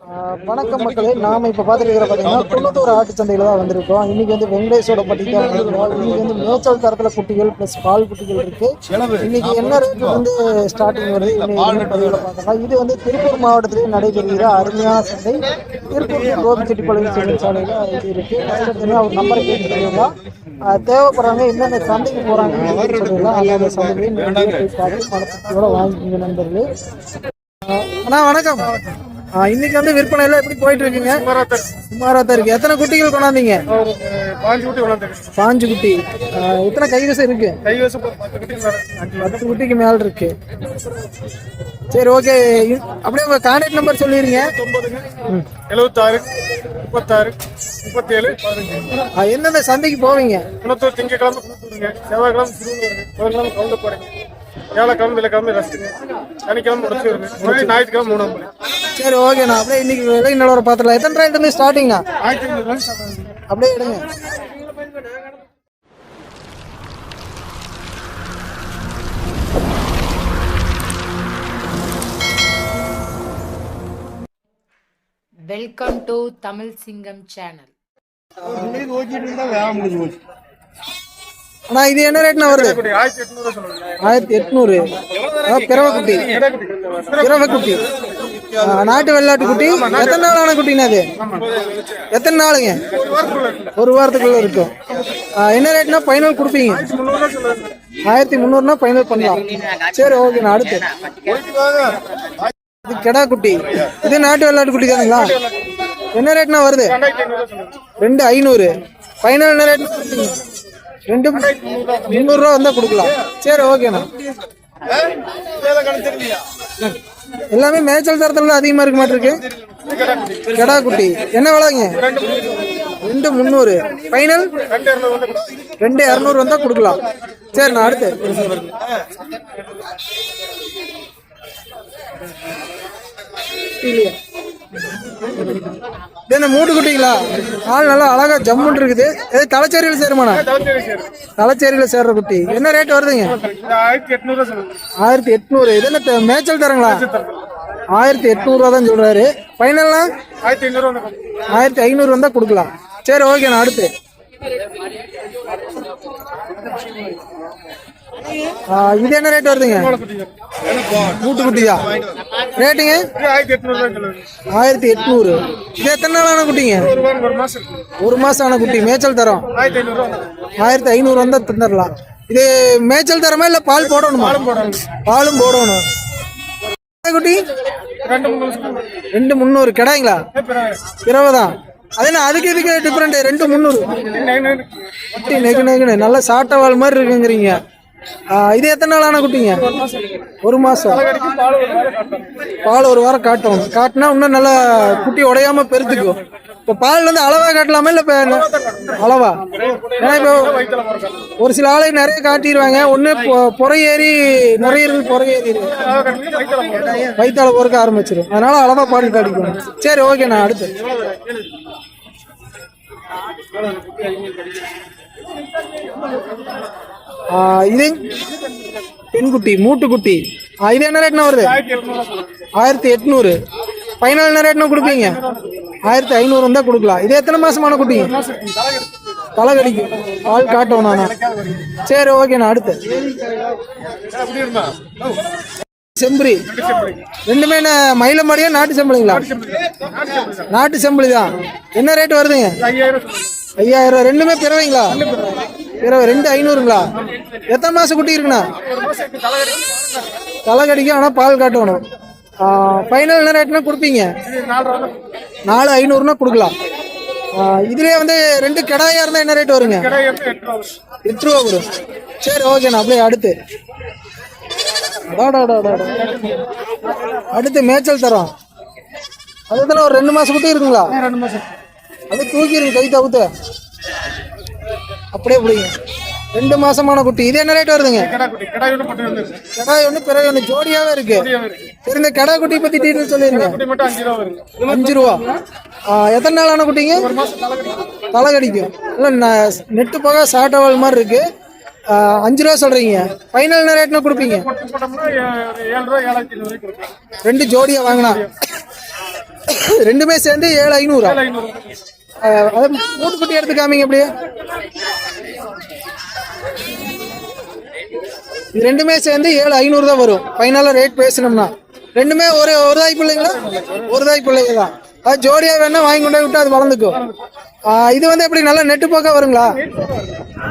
வணக்கம் மக்களே. நாம இப்ப பாத்துருக்கிற பாத்தீங்கன்னா குன்னத்தூர் ஆட்டு சந்தையில தான் வந்திருக்கோம். இன்னைக்கு வந்து வெங்கடேஷோட பட்டிக்கு வந்திருக்கோம் இன்னைக்கு வந்து மேய்ச்சல் தரத்துல குட்டிகள் பிளஸ் பால் குட்டிகள் இருக்கு. இன்னைக்கு என்ன ரேட் வந்து ஸ்டார்டிங் வருது? இன்னைக்கு பதிவில் பார்க்கலாம். இது வந்து திருப்பூர் மாவட்டத்திலே நடைபெறுகிற அருமையான சந்தை. திருப்பூர் கோபிச்செட்டிப்பாளையம் தொழிற்சாலையில இது இருக்கு. அவர் நம்பரை கேட்டுக்கலாம் தேவைப்படுறாங்க என்னென்ன சந்தைக்கு போறாங்கன்னு சொல்லிடலாம் அந்த சந்தையை பார்த்து பணத்தோட வாங்கிக்கோங்க நண்பர்களே. அண்ணா வணக்கம். இன்னைக்கு வந்து விற்பனை எல்லாம் எப்படி போயிட்டு இருக்குங்க சுமாரா தான் இருக்கு. எத்தனை குட்டிகள் கொண்டாந்தீங்க? பாஞ்சு குட்டி வளர்ந்துருக்கு பாஞ்சு குட்டி. எத்தனை கைவசம் இருக்கு? கை வசம் ஒரு பத்து குட்டிக்கு மேல இருக்கு. சரி ஓகே. அப்படியே உங்க கான்டாக்ட் நம்பர் சொல்லிருங்க. ஒன்பதுங்க எழுபத்தாறு முப்பத்தாறு முப்பத்தேழு பதினஞ்சு. எந்தெந்த சந்தைக்கு போவீங்க? திங்கக்கிழமை செவ்வாய்க்கிழமை சிறுவங்க புதன்கிழமை கவுந்த போறீங்க வியாழக்கிழமை வெள்ளிக்கிழமை சனிக்கிழமை மறுபடியும் ஞாயிற்றுக்கிழமை மூணு மணி சரி ஓகேண்ணா அப்படியே இன்னைக்கு விலை நிலவரம் பார்த்துலாம் எத்தனை இருந்து ஸ்டார்டிங்ண்ணா ஆயிரத்தி ரூபாய் அப்படியே எடுங்க. வெல்கம் டு தமிழ் சிங்கம் சேனல் வேலை முடிஞ்சு போச்சு. அண்ணா இது என்ன ரேட்னா வருது? ஆயிரத்தி எட்நூறு சொல்லுங்க. ஆயிரத்தி எட்நூறு. பிறவை குட்டி பிறவை குட்டி ஆ, நாட்டு வெள்ளாட்டு குட்டி. எத்தனை நாள் ஆன குட்டினா அது எத்தனை நாளுங்க? ஒரு வாரத்துக்குள்ள இருக்கும். என்ன ரேட்னா ஃபைனல் கொடுப்பீங்க. ஆயிரத்தி முந்நூறுனா ஃபைனல் பண்ணலாம். சரி ஓகேண்ணா அடுத்து. இது கெடா குட்டி. இது நாட்டு வெள்ளாட்டு குட்டி தானுங்களா? என்ன ரேட்னா வருது? ரெண்டு ஐநூறு. ஃபைனல் என்ன ரேட்னா கொடுப்பீங்க? ரெண்டு முந்நூறுரூவா வந்தால் கொடுக்கலாம். சரி ஓகேண்ணா எல்லாமே மேய்ச்சல் தரத்துல அதிகமா இருக்க மாட்டிருக்கு. கெடா குட்டி. என்ன விலைங்க? ரெண்டு முந்நூறு. ஃபைனல் ரெண்டு இரநூறு வந்து கொடுங்க. ரெண்டு இரநூறு வந்தா கொடுக்கலாம். சரிண்ணா அடுத்து. இல்லையா. என்ன மூட்டு குட்டிங்களா? ஆள் நல்லா அழகா ஜம்முன்னு இருக்குது. ஏதோ தலைச்சேரியில் சேருமாண்ணா? தலைச்சேரியில் சேர்ற குட்டி. என்ன ரேட் வருதுங்க? ஆயிரத்தி எட்நூறு. இது என்ன மேய்ச்சல் தரங்களா? ஆயிரத்தி எட்நூறுவா தான் சொல்றாரு. ஃபைனல்னா ஆயிரத்தி ஐநூறு ஆயிரத்தி ஐநூறு வந்தா கொடுக்கலாம். சரி ஓகேண்ணா அடுத்து. இது என்ன ரேட் வருதுங்க? மூட்டு குட்டியா? ரேட்டுங்க? ஆயிரத்தி எட்நூறு இது எத்தனை நாள் ஆன குட்டிங்க ஒரு மாசம். ஆன குட்டி மேய்ச்சல் தரம்? ஆயிரத்தி ஐநூறு ரூபா ஆயிரத்தி ஐநூறு வந்தா தந்துடலாம் இது மேய்ச்சல் தரமா இல்ல பால் போடணுமா? பாலும் போடணும். குட்டி? ரெண்டு முந்நூறு கிடாய்ங்களா? பிறகு. இருபதான் அது என்ன அதுக்கு இதுக்கு டிஃப்ரெண்ட் ரெண்டு முந்நூறு. நெகு நெகுன்னு நல்ல சாட்டவால் மாதிரி இருக்குங்கிறீங்க. இது எத்தனை நாள் குட்டிங்க? ஒரு மாதம் பால் ஒரு வாரம் காட்டும். காட்டினா இன்னும் நல்லா குட்டி உடையாம பெருத்துக்கும். இப்போ பால் வந்து அளவா காட்டலாமா இல்லை இப்போ அளவா? ஏன்னா இப்போ ஒரு சில ஆளுக்கு நிறைய காட்டிடுவாங்க. ஒன்று புறை ஏறி நுரையீரல் புறை ஏறிடு வயிற்றால பொறுக்க ஆரம்பிச்சிடும் அதனால அளவா பால் காட்டிக்கணும். சரி ஓகேண்ணா அடுத்து. ஆ, இது பெண்குட்டி மூட்டுக்குட்டி. இது என்ன ரேட்னா வருது? ஆயிரத்தி எட்நூறு. ஃபைனல் என்ன ரேட்னா கொடுப்பீங்க? ஆயிரத்தி ஐநூறு இருந்தால் கொடுக்கலாம். இது எத்தனை மாதமான குட்டிங்க தலை கடிக்கும் ஆள் காட்டும் நானா. சரி ஓகேண்ணா அடுத்து. செம்பரி. ரெண்டுமே என்ன மயில மாடியா நாட்டு செம்பளிங்களா? நாட்டு செம்பளி தான் என்ன ரேட் வருதுங்க? ஐயாயிரம். ரூபா ரெண்டுமே பிறவைங்களா? பிறவை ரெண்டு ஐநூறுங்களா? எத்தனை மாசம் குட்டி இருக்குண்ணா? தலை கடிக்கும் ஆனால் பால் காட்டணும். ஃபைனல் என்ன ரேட்னா கொடுப்பீங்க? நாலு ஐநூறுனா கொடுக்கலாம். இதுலயே வந்து ரெண்டு கிடாயா இருந்தா என்ன ரேட் வருங்க? எட்டு ரூபா வரும். சரி ஓகேண்ணா அப்படியே அடுத்து. அடுத்து மேய்ச்சல் தரோம். அதுதானே ஒரு ரெண்டு மாசம் குட்டி இருக்குங்களா? ரெண்டு மாசம். அது தூக்கிடுங்க கை தவுத்து. அப்படியே பிடிங்க. ரெண்டு மாசமான குட்டி. இது என்ன ரேட் வருதுங்க? கிடாய் ஒன்று பிறகு ஒன்று ஜோடியாவே இருக்கு. சரி இந்த கடா குட்டி பத்தி டீட்டெயில் சொல்லிருங்க. அஞ்சு ரூபா எத்தனை நாள் ஆன குட்டிங்க தலை கடிக்கும். இல்லை நெட்டு போக சாட்டவால் மாதிரி இருக்கு. அஞ்சு ரூபா சொல்றீங்க. ஃபைனல் என்ன ரேட்னா கொடுப்பீங்க? ரெண்டு ஜோடியா வாங்கினா? ரெண்டுமே சேர்ந்து ஏழு ஐநூறா? மூட்டு குட்டி எடுத்து காமிங்க அப்படியே. இது ரெண்டுமே சேர்ந்து ஏழு ஐநூறு தான் வரும். ஃபைனலாக ரேட் பேசணும்னா ரெண்டுமே ஒரு ஒரு தாய் பிள்ளைங்களா? ஒரு தாய் பிள்ளைங்க தான். அது ஜோடியாக வேணா வாங்கி கொண்டு போய் அது வளர்ந்துக்கும் இது வந்து எப்படி நல்லா நெட்டு போக்கா வருங்களா?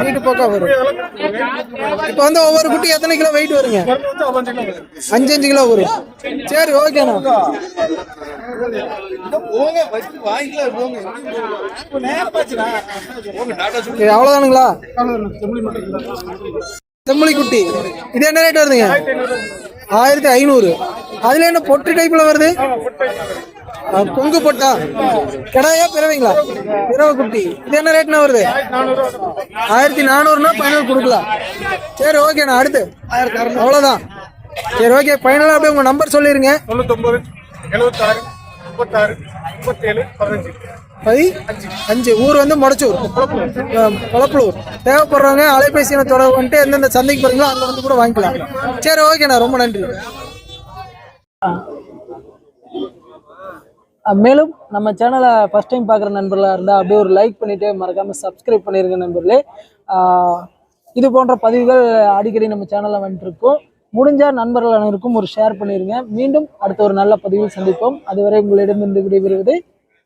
நீட்டு போக்கா வரும். இப்போ வந்து ஒவ்வொரு குட்டி எத்தனை கிலோ வெயிட் வருங்க? அஞ்சு அஞ்சு கிலோ வரும். சரி ஓகேண்ணா அவ்வளோதானுங்களா செம்மொழி குட்டி இது என்ன ரேட் வருதுங்க? ஆயிரத்தி ஐநூறு. அதுல என்ன பொட்டு டைப்ல வருது? கொங்கு பொட்டா. கிடையா பிறவைங்களா? பிறவை குட்டி இது என்ன ரேட்னா வருது? ஆயிரத்தி நானூறுனா ஃபைனல் கொடுக்கலாம். சரி ஓகேண்ணா அடுத்து. அவ்வளோதான் சரி ஓகே ஃபைனலாக அப்படியே உங்கள் நம்பர் சொல்லிடுங்க தொண்ணூத்தொன்பது எழுபத்தாறு முப்பத்தாறு முப்பத்தேழு பதினஞ்சு. பதி அஞ்சு. ஊர் வந்து மொடச்சூர். குளப்பலூர் தேவைப்படுறவங்க அலைபேசி எண்ணை தொடர்பு வந்துட்டு எந்தெந்த சந்தைக்கு போகிறீங்களோ அங்கே வந்து கூட வாங்கிக்கலாம். சரி ஓகேண்ணா ரொம்ப நன்றி. மேலும் நம்ம சேனலை ஃபஸ்ட் டைம் பார்க்குற நண்பர்களாக இருந்தால் அப்படியே ஒரு லைக் பண்ணிவிட்டு மறக்காமல் சப்ஸ்கிரைப் பண்ணிருங்க நண்பர்களே. இது போன்ற பதிவுகள் அடிக்கடி நம்ம சேனலில் வந்துட்டுருக்கோம் முடிஞ்ச நண்பர்கள் அனைவருக்கும் ஒரு ஷேர் பண்ணிருங்க. மீண்டும் அடுத்த ஒரு நல்ல பதிவில் சந்திப்போம். அதுவரை உங்களிடமிருந்து விடைபெறுவது